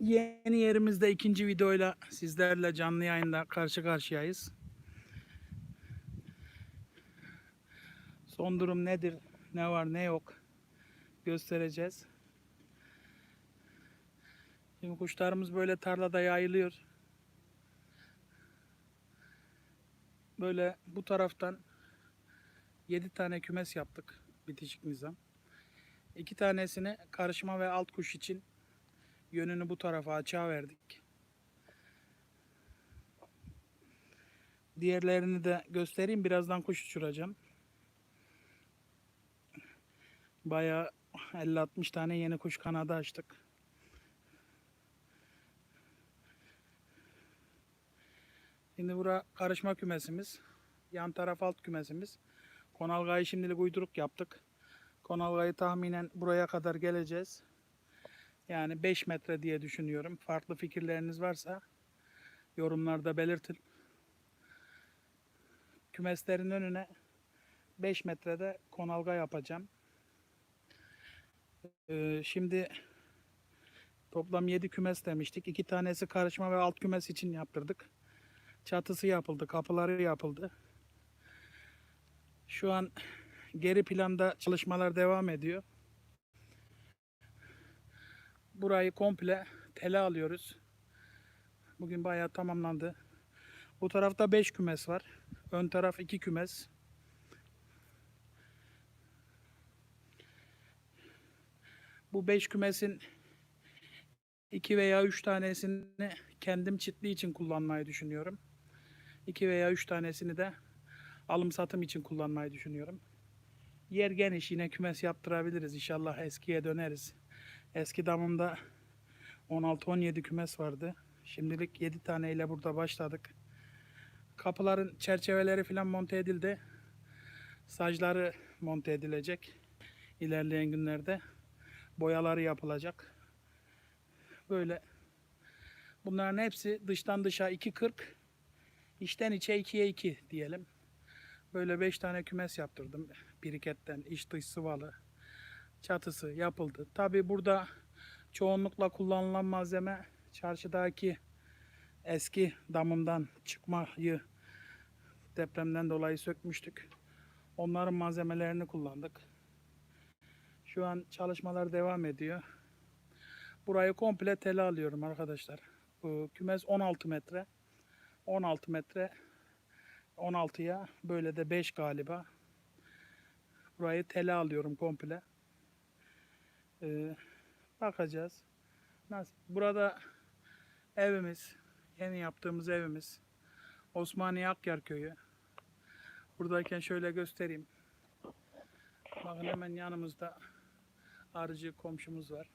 Yeni yerimizde ikinci videoyla sizlerle canlı yayında karşı karşıyayız. Son durum nedir, ne var ne yok göstereceğiz. Şimdi kuşlarımız böyle tarlada yayılıyor. Böyle bu taraftan 7 tane kümes yaptık bitişik nizam. 2 tanesini karışma ve alt kuş için yönünü bu tarafa açığa verdik. Diğerlerini de göstereyim. Birazdan kuş uçuracağım. Bayağı 50-60 tane yeni kuş kanadı açtık. Şimdi bura karışma kümesimiz. Yan taraf alt kümesimiz. Konalgayı şimdilik uyduruk yaptık. Konalgayı tahminen buraya kadar geleceğiz. Yani 5 metre diye düşünüyorum. Farklı fikirleriniz varsa yorumlarda belirtin. Kümeslerin önüne 5 metrede konalga yapacağım. Ee, şimdi toplam 7 kümes demiştik. 2 tanesi karışma ve alt kümes için yaptırdık. Çatısı yapıldı, kapıları yapıldı. Şu an geri planda çalışmalar devam ediyor. Burayı komple tele alıyoruz. Bugün bayağı tamamlandı. Bu tarafta 5 kümes var. Ön taraf 2 kümes. Bu 5 kümesin 2 veya 3 tanesini kendim çitli için kullanmayı düşünüyorum. 2 veya 3 tanesini de alım satım için kullanmayı düşünüyorum. Yer geniş yine kümes yaptırabiliriz. İnşallah eskiye döneriz. Eski damımda 16-17 kümes vardı. Şimdilik 7 taneyle burada başladık. Kapıların çerçeveleri falan monte edildi. Sacları monte edilecek. İlerleyen günlerde boyaları yapılacak. Böyle bunların hepsi dıştan dışa 2.40 içten içe 2'ye 2 diyelim. Böyle 5 tane kümes yaptırdım. Biriketten iç dış sıvalı çatısı yapıldı. Tabi burada çoğunlukla kullanılan malzeme çarşıdaki eski damımdan çıkmayı depremden dolayı sökmüştük. Onların malzemelerini kullandık. Şu an çalışmalar devam ediyor. Burayı komple tele alıyorum arkadaşlar. Bu kümes 16 metre. 16 metre 16'ya böyle de 5 galiba. Burayı tele alıyorum komple. Ee, bakacağız. Nasıl? Burada evimiz, yeni yaptığımız evimiz. Osmaniye Akyar köyü. Buradayken şöyle göstereyim. Bakın hemen yanımızda arıcı komşumuz var.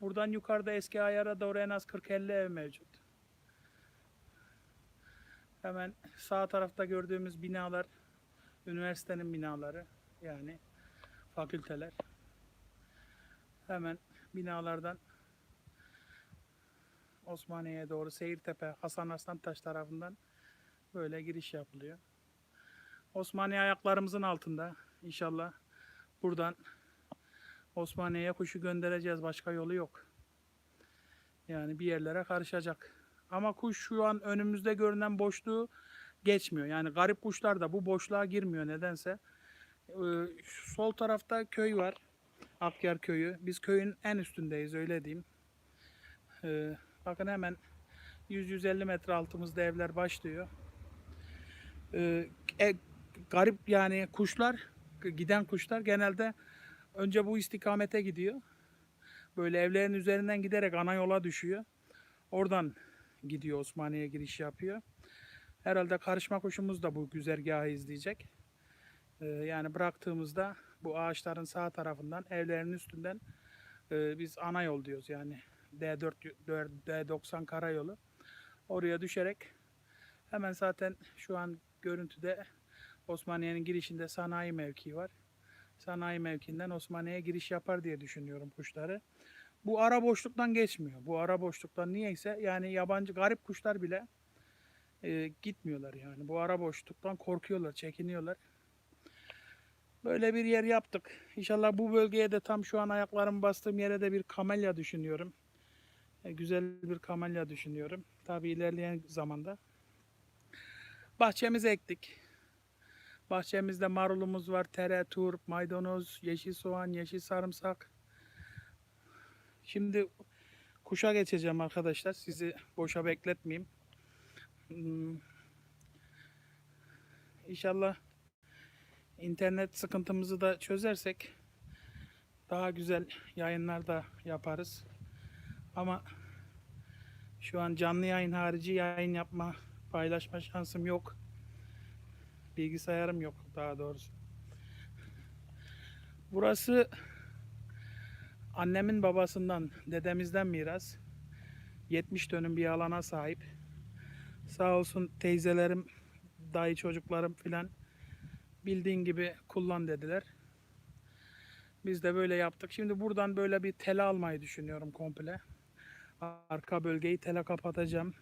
Buradan yukarıda eski ayara doğru en az 40-50 ev mevcut. Hemen sağ tarafta gördüğümüz binalar üniversitenin binaları yani fakülteler. Hemen binalardan Osmaniye'ye doğru Seyirtepe, Hasan Aslantaş tarafından böyle giriş yapılıyor. Osmaniye ayaklarımızın altında. İnşallah buradan Osmaniye'ye kuşu göndereceğiz. Başka yolu yok. Yani bir yerlere karışacak. Ama kuş şu an önümüzde görünen boşluğu geçmiyor. Yani garip kuşlar da bu boşluğa girmiyor nedense. Ee, sol tarafta köy var. Akyar köyü. Biz köyün en üstündeyiz öyle diyeyim. Ee, bakın hemen 100-150 metre altımızda evler başlıyor. Ee, e, garip yani kuşlar, giden kuşlar genelde önce bu istikamete gidiyor. Böyle evlerin üzerinden giderek ana yola düşüyor. Oradan gidiyor Osmaniye'ye giriş yapıyor. Herhalde karışma kuşumuz da bu güzergahı izleyecek. Ee, yani bıraktığımızda bu ağaçların sağ tarafından evlerin üstünden e, biz ana yol diyoruz yani D4 D90 karayolu. Oraya düşerek hemen zaten şu an görüntüde Osmaniye'nin girişinde sanayi mevkii var. Sanayi mevkiinden Osmaniye'ye giriş yapar diye düşünüyorum kuşları. Bu ara boşluktan geçmiyor. Bu ara boşluktan niyeyse yani yabancı garip kuşlar bile e, gitmiyorlar yani. Bu ara boşluktan korkuyorlar, çekiniyorlar. Böyle bir yer yaptık. İnşallah bu bölgeye de tam şu an ayaklarımı bastığım yere de bir kamelya düşünüyorum. E, güzel bir kamelya düşünüyorum. Tabii ilerleyen zamanda. Bahçemizi ektik. Bahçemizde marulumuz var, tere, turp, maydanoz, yeşil soğan, yeşil sarımsak. Şimdi kuşa geçeceğim arkadaşlar. Sizi boşa bekletmeyeyim. Hmm. İnşallah internet sıkıntımızı da çözersek daha güzel yayınlar da yaparız. Ama şu an canlı yayın harici yayın yapma, paylaşma şansım yok. Bilgisayarım yok daha doğrusu. Burası annemin babasından, dedemizden miras. 70 dönüm bir alana sahip. Sağ olsun teyzelerim, dayı çocuklarım filan bildiğin gibi kullan dediler. Biz de böyle yaptık. Şimdi buradan böyle bir tele almayı düşünüyorum komple. Arka bölgeyi tele kapatacağım.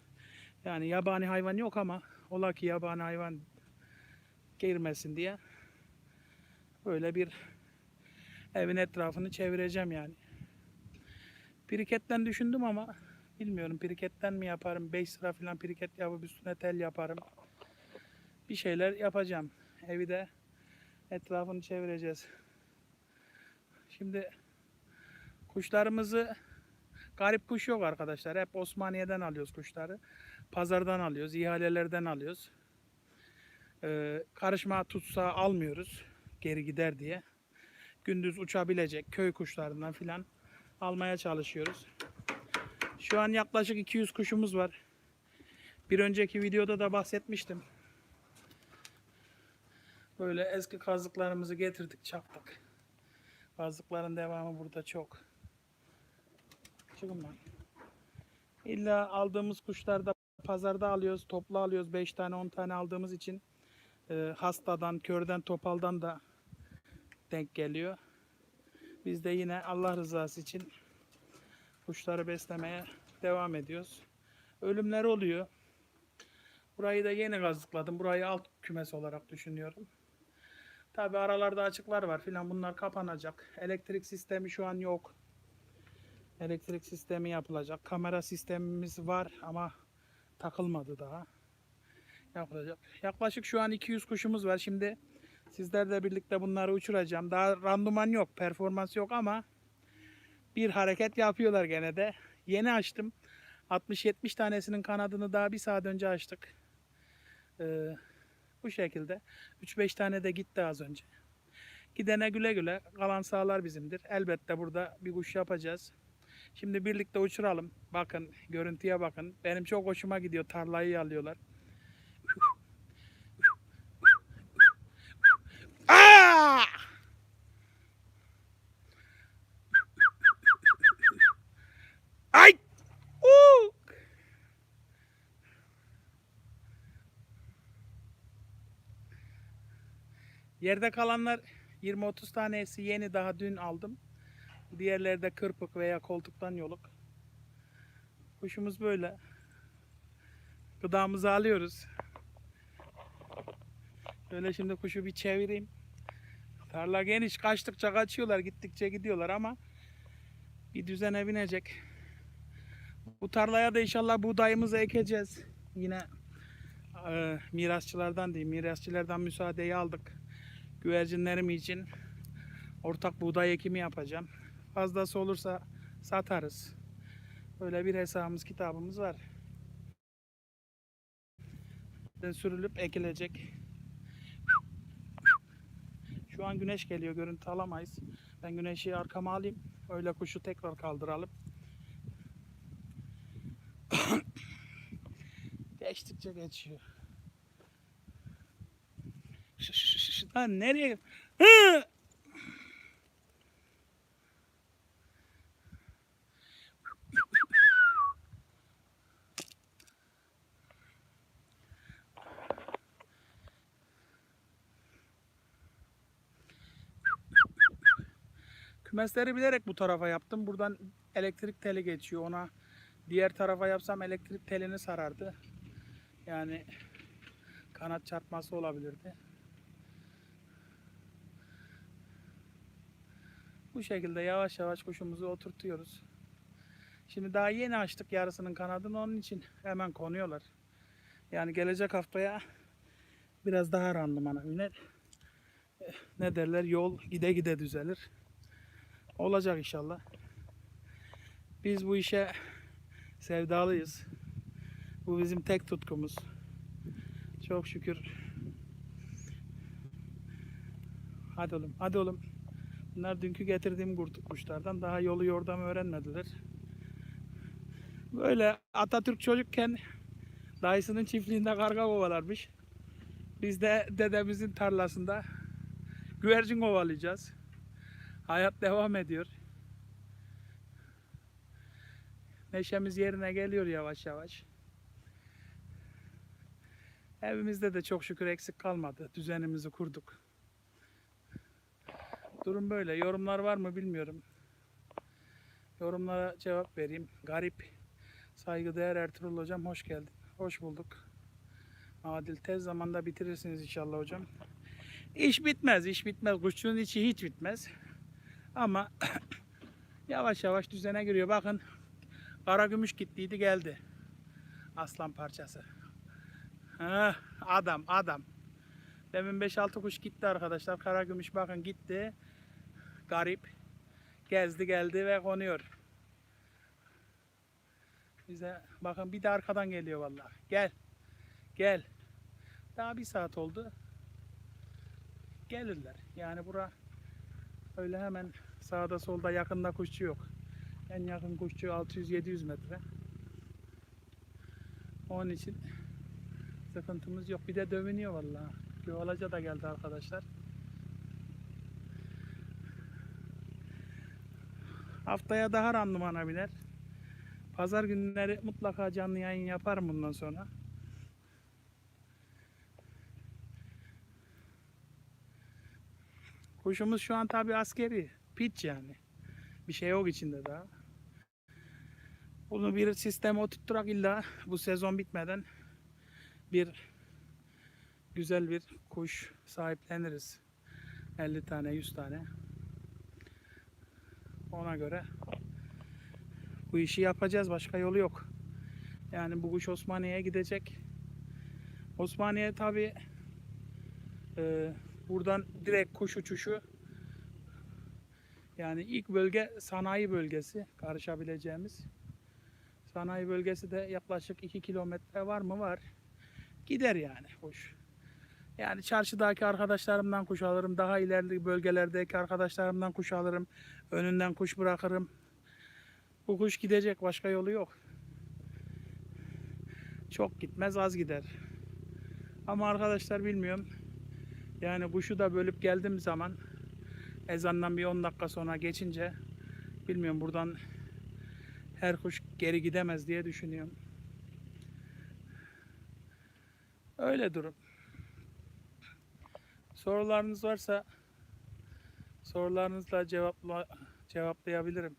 Yani yabani hayvan yok ama ola ki yabani hayvan girmesin diye böyle bir evin etrafını çevireceğim yani. Piriketten düşündüm ama bilmiyorum piriketten mi yaparım 5 sıra falan piriket yapıp üstüne tel yaparım. Bir şeyler yapacağım. Evi de etrafını çevireceğiz. Şimdi kuşlarımızı garip kuş yok arkadaşlar. Hep Osmaniye'den alıyoruz kuşları. Pazardan alıyoruz, ihalelerden alıyoruz. Ee, karışma tutsa almıyoruz geri gider diye. Gündüz uçabilecek köy kuşlarından filan almaya çalışıyoruz. Şu an yaklaşık 200 kuşumuz var. Bir önceki videoda da bahsetmiştim. Böyle eski kazıklarımızı getirdik çaktık. Kazıkların devamı burada çok. Çıkın lan. İlla aldığımız kuşlarda pazarda alıyoruz, toplu alıyoruz. 5 tane 10 tane aldığımız için e, hastadan, körden, topaldan da denk geliyor. Biz de yine Allah rızası için kuşları beslemeye devam ediyoruz. Ölümler oluyor. Burayı da yeni kazıkladım. Burayı alt kümes olarak düşünüyorum. Tabi aralarda açıklar var filan bunlar kapanacak. Elektrik sistemi şu an yok. Elektrik sistemi yapılacak. Kamera sistemimiz var ama takılmadı daha. Yapılacak. Yaklaşık şu an 200 kuşumuz var. Şimdi sizlerle birlikte bunları uçuracağım. Daha randıman yok, performans yok ama bir hareket yapıyorlar gene de. Yeni açtım. 60-70 tanesinin kanadını daha bir saat önce açtık. Ee, bu şekilde. 3-5 tane de gitti az önce. Gidene güle güle. Kalan sağlar bizimdir. Elbette burada bir kuş yapacağız. Şimdi birlikte uçuralım. Bakın görüntüye bakın. Benim çok hoşuma gidiyor. Tarlayı alıyorlar. Aa! Ay! Uu! Yerde kalanlar 20-30 tanesi yeni daha dün aldım. Diğerleri de kırpık veya koltuktan yoluk. Kuşumuz böyle. Gıdamızı alıyoruz. Şöyle şimdi kuşu bir çevireyim. Tarla geniş. Kaçtıkça kaçıyorlar. Gittikçe gidiyorlar ama bir düzene binecek. Bu tarlaya da inşallah buğdayımızı ekeceğiz. Yine e, mirasçılardan değil, mirasçılardan müsaadeyi aldık. Güvercinlerim için ortak buğday ekimi yapacağım. Fazlası olursa satarız. Böyle bir hesabımız, kitabımız var. Sürülüp ekilecek. Şu an güneş geliyor. Görüntü alamayız. Ben güneşi arkama alayım. Öyle kuşu tekrar kaldıralım. Geçtikçe geçiyor. Lan nereye? Hı! Kümesleri bilerek bu tarafa yaptım. Buradan elektrik teli geçiyor. Ona diğer tarafa yapsam elektrik telini sarardı. Yani kanat çarpması olabilirdi. Bu şekilde yavaş yavaş kuşumuzu oturtuyoruz. Şimdi daha yeni açtık yarısının kanadını onun için hemen konuyorlar. Yani gelecek haftaya biraz daha randımana biner. Eh, Ne derler yol gide gide düzelir. Olacak inşallah. Biz bu işe sevdalıyız. Bu bizim tek tutkumuz. Çok şükür. Hadi oğlum, hadi oğlum. Bunlar dünkü getirdiğim kuşlardan daha yolu yordamı öğrenmediler. Böyle Atatürk çocukken dayısının çiftliğinde karga kovalarmış. Biz de dedemizin tarlasında güvercin kovalayacağız. Hayat devam ediyor. Neşemiz yerine geliyor yavaş yavaş. Evimizde de çok şükür eksik kalmadı. Düzenimizi kurduk. Durum böyle. Yorumlar var mı bilmiyorum. Yorumlara cevap vereyim. Garip. Saygıdeğer Ertuğrul hocam hoş geldin. Hoş bulduk. Adil tez zamanda bitirirsiniz inşallah hocam. İş bitmez, iş bitmez. Kuşçunun içi hiç bitmez. Ama yavaş yavaş düzene giriyor. Bakın Karagümüş gittiydi geldi. Aslan parçası. Heh, adam adam. Demin 5-6 kuş gitti arkadaşlar. Karagümüş bakın gitti. Garip. Gezdi geldi ve konuyor. Bize bakın bir de arkadan geliyor vallahi. Gel. Gel. Daha bir saat oldu. Gelirler. Yani bura öyle hemen sağda solda yakında kuşçu yok. En yakın kuşçu 600-700 metre. Onun için sıkıntımız yok. Bir de dövünüyor vallahi. Göğalaca da geldi arkadaşlar. Haftaya daha randımana biner. Pazar günleri mutlaka canlı yayın yaparım bundan sonra. Kuşumuz şu an tabi askeri. Piç yani. Bir şey yok içinde daha. Bunu bir sisteme oturtturak illa bu sezon bitmeden bir güzel bir kuş sahipleniriz. 50 tane 100 tane. Ona göre bu işi yapacağız. Başka yolu yok. Yani bu kuş Osmaniye'ye gidecek. Osmaniye tabi buradan direkt kuş uçuşu yani ilk bölge sanayi bölgesi karışabileceğimiz. Sanayi bölgesi de yaklaşık 2 kilometre var mı? Var. Gider yani kuş. Yani çarşıdaki arkadaşlarımdan kuş alırım. Daha ilerli bölgelerdeki arkadaşlarımdan kuş alırım. Önünden kuş bırakırım. Bu kuş gidecek. Başka yolu yok. Çok gitmez az gider. Ama arkadaşlar bilmiyorum. Yani kuşu da bölüp geldiğim zaman ezandan bir 10 dakika sonra geçince bilmiyorum buradan her kuş geri gidemez diye düşünüyorum. Öyle durum. Sorularınız varsa sorularınızla cevapla cevaplayabilirim.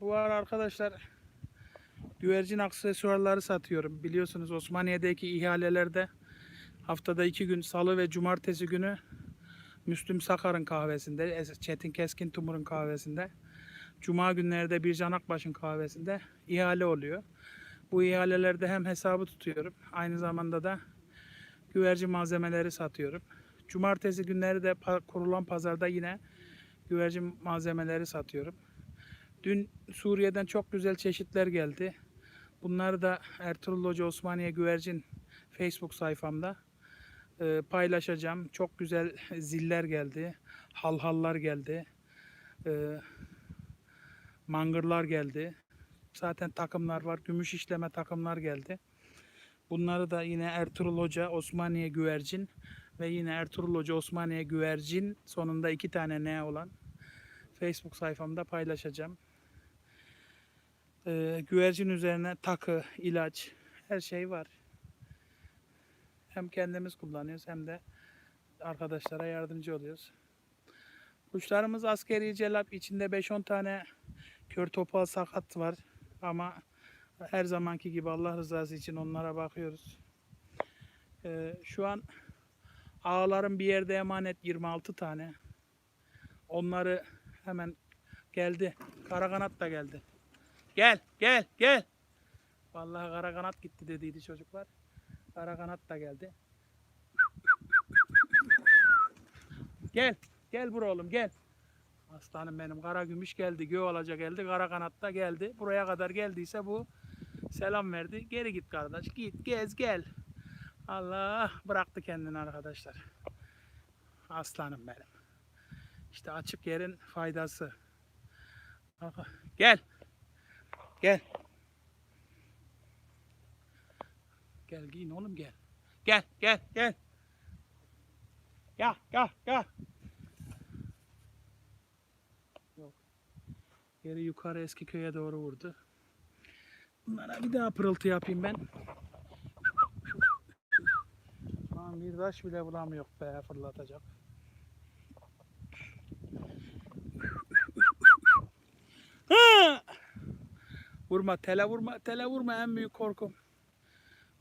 Bu ara arkadaşlar güvercin aksesuarları satıyorum. Biliyorsunuz Osmaniye'deki ihalelerde haftada iki gün salı ve cumartesi günü Müslüm Sakar'ın kahvesinde, Çetin Keskin Tumur'un kahvesinde, Cuma günleri de Bircan Akbaş'ın kahvesinde ihale oluyor. Bu ihalelerde hem hesabı tutuyorum, aynı zamanda da güvercin malzemeleri satıyorum. Cumartesi günleri de kurulan pazarda yine güvercin malzemeleri satıyorum. Dün Suriye'den çok güzel çeşitler geldi. Bunları da Ertuğrul Hoca Osmaniye Güvercin Facebook sayfamda e, paylaşacağım. Çok güzel ziller geldi. Halhallar geldi. E, mangırlar geldi. Zaten takımlar var. Gümüş işleme takımlar geldi. Bunları da yine Ertuğrul Hoca Osmaniye Güvercin ve yine Ertuğrul Hoca Osmaniye Güvercin sonunda iki tane ne olan Facebook sayfamda paylaşacağım. Ee, güvercin üzerine takı, ilaç her şey var. Hem kendimiz kullanıyoruz hem de arkadaşlara yardımcı oluyoruz. Kuşlarımız askeri celap içinde 5-10 tane kör topal sakat var ama her zamanki gibi Allah rızası için onlara bakıyoruz. Ee, şu an ağlarım bir yerde emanet 26 tane. Onları hemen geldi. Kara kanat da geldi. Gel, gel, gel. Vallahi kara kanat gitti dediydi çocuklar. Kara kanat da geldi. Gel, gel bura oğlum gel. Aslanım benim kara gümüş geldi, göğalaca geldi, kara kanat da geldi. Buraya kadar geldiyse bu selam verdi. Geri git kardeş, git gez gel. Allah bıraktı kendini arkadaşlar. Aslanım benim. İşte açık yerin faydası. Aha, Gel. Gel. Gel giyin oğlum gel. Gel gel gel. Gel gel gel. Yok. Geri yukarı eski köye doğru vurdu. Bunlara bir daha pırıltı yapayım ben. Lan bir taş bile bulamıyor be fırlatacak. Ha! Vurma, tele vurma, tele vurma en büyük korkum.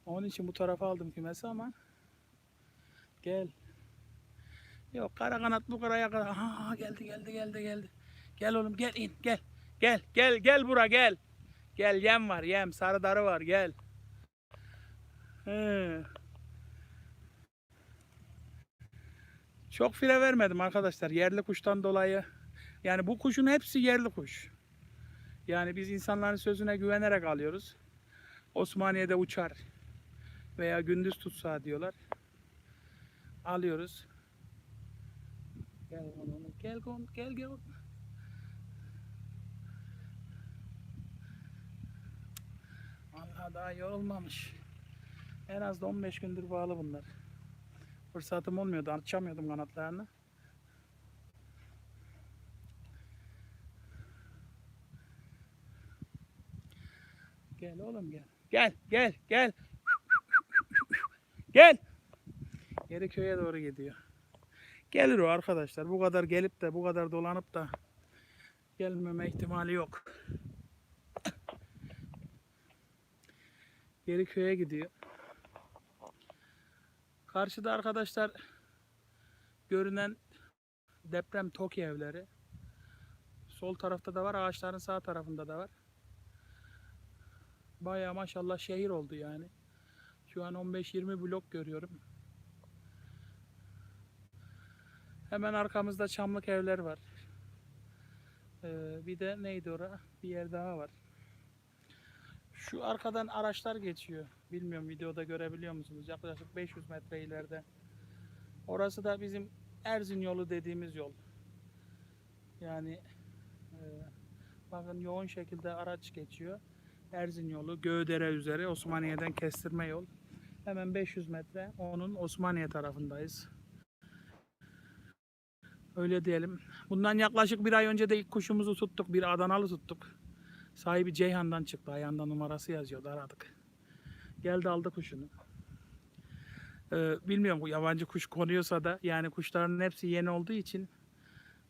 Onun için bu tarafa aldım kümesi ama gel. Yok kara kanat bu karaya kadar. Ha geldi geldi geldi geldi. Gel oğlum gel in gel. Gel gel gel bura gel. Gel yem var yem sarı darı var gel. He. Çok file vermedim arkadaşlar yerli kuştan dolayı. Yani bu kuşun hepsi yerli kuş. Yani biz insanların sözüne güvenerek alıyoruz. Osmaniye'de uçar veya gündüz tutsa diyorlar. Alıyoruz. Gel gel gel gel. Allah daha iyi olmamış. En az da 15 gündür bağlı bunlar. Fırsatım olmuyordu, açamıyordum kanatlarını. Gel oğlum gel. Gel gel gel. Gel. Geri köye doğru gidiyor. Gelir o arkadaşlar. Bu kadar gelip de bu kadar dolanıp da gelmeme ihtimali yok. Geri köye gidiyor. Karşıda arkadaşlar görünen deprem TOKİ evleri. Sol tarafta da var, ağaçların sağ tarafında da var. Bayağı maşallah şehir oldu yani. Şu an 15-20 blok görüyorum. Hemen arkamızda çamlık evler var. Ee, bir de neydi ora? Bir yer daha var. Şu arkadan araçlar geçiyor. Bilmiyorum videoda görebiliyor musunuz? Yaklaşık 500 metre ileride. Orası da bizim Erzin yolu dediğimiz yol. Yani e, bakın yoğun şekilde araç geçiyor. Erzin yolu, Göğdere üzeri Osmaniye'den kestirme yol. Hemen 500 metre onun Osmaniye tarafındayız. Öyle diyelim. Bundan yaklaşık bir ay önce de ilk kuşumuzu tuttuk. Bir Adanalı tuttuk. Sahibi Ceyhan'dan çıktı. Ayağında numarası yazıyordu. Aradık. Geldi aldı kuşunu. Ee, bilmiyorum bu yabancı kuş konuyorsa da yani kuşların hepsi yeni olduğu için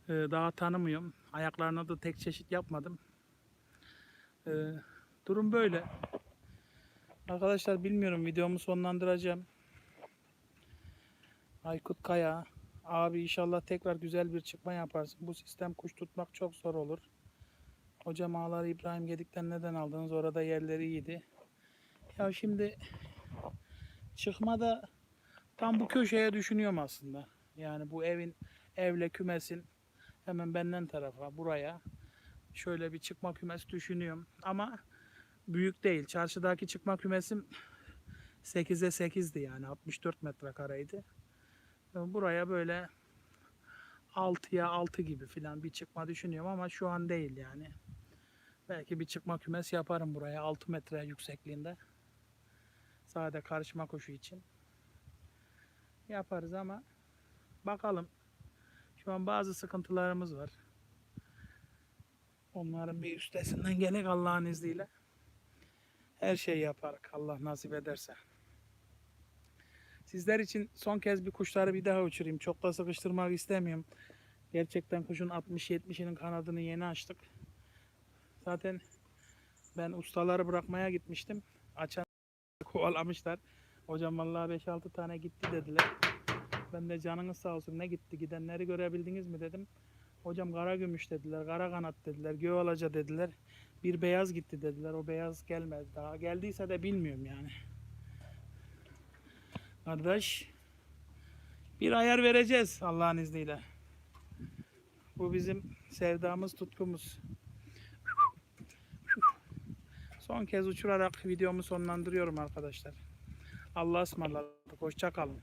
e, daha tanımıyorum. Ayaklarına da tek çeşit yapmadım. Ee, durum böyle. Arkadaşlar bilmiyorum videomu sonlandıracağım. Aykut Kaya. Abi inşallah tekrar güzel bir çıkma yaparsın. Bu sistem kuş tutmak çok zor olur. Hocam ağları İbrahim Gedik'ten neden aldınız? Orada yerleri iyiydi. Ya şimdi çıkmada tam bu köşeye düşünüyorum aslında. Yani bu evin evle kümesin hemen benden tarafa buraya şöyle bir çıkma kümes düşünüyorum. Ama büyük değil. Çarşıdaki çıkma kümesim 8'e 8'di yani 64 metrekareydi. Buraya böyle 6'ya 6 gibi filan bir çıkma düşünüyorum ama şu an değil yani. Belki bir çıkma kümes yaparım buraya 6 metre yüksekliğinde. Sade karışma kuşu için. Yaparız ama bakalım. Şu an bazı sıkıntılarımız var. Onların bir üstesinden gelek Allah'ın izniyle. Her şeyi yaparak Allah nasip ederse. Sizler için son kez bir kuşları bir daha uçurayım. Çok da sıkıştırmak istemiyorum. Gerçekten kuşun 60-70'inin kanadını yeni açtık. Zaten ben ustaları bırakmaya gitmiştim. Açan kovalamışlar. Hocam vallahi 5-6 tane gitti dediler. Ben de canınız sağ olsun ne gitti gidenleri görebildiniz mi dedim. Hocam kara gümüş dediler, kara kanat dediler, göğalaca dediler. Bir beyaz gitti dediler. O beyaz gelmedi daha. Geldiyse de bilmiyorum yani kardeş. Bir ayar vereceğiz Allah'ın izniyle. Bu bizim sevdamız, tutkumuz. Son kez uçurarak videomu sonlandırıyorum arkadaşlar. Allah'a ısmarladık. Hoşçakalın.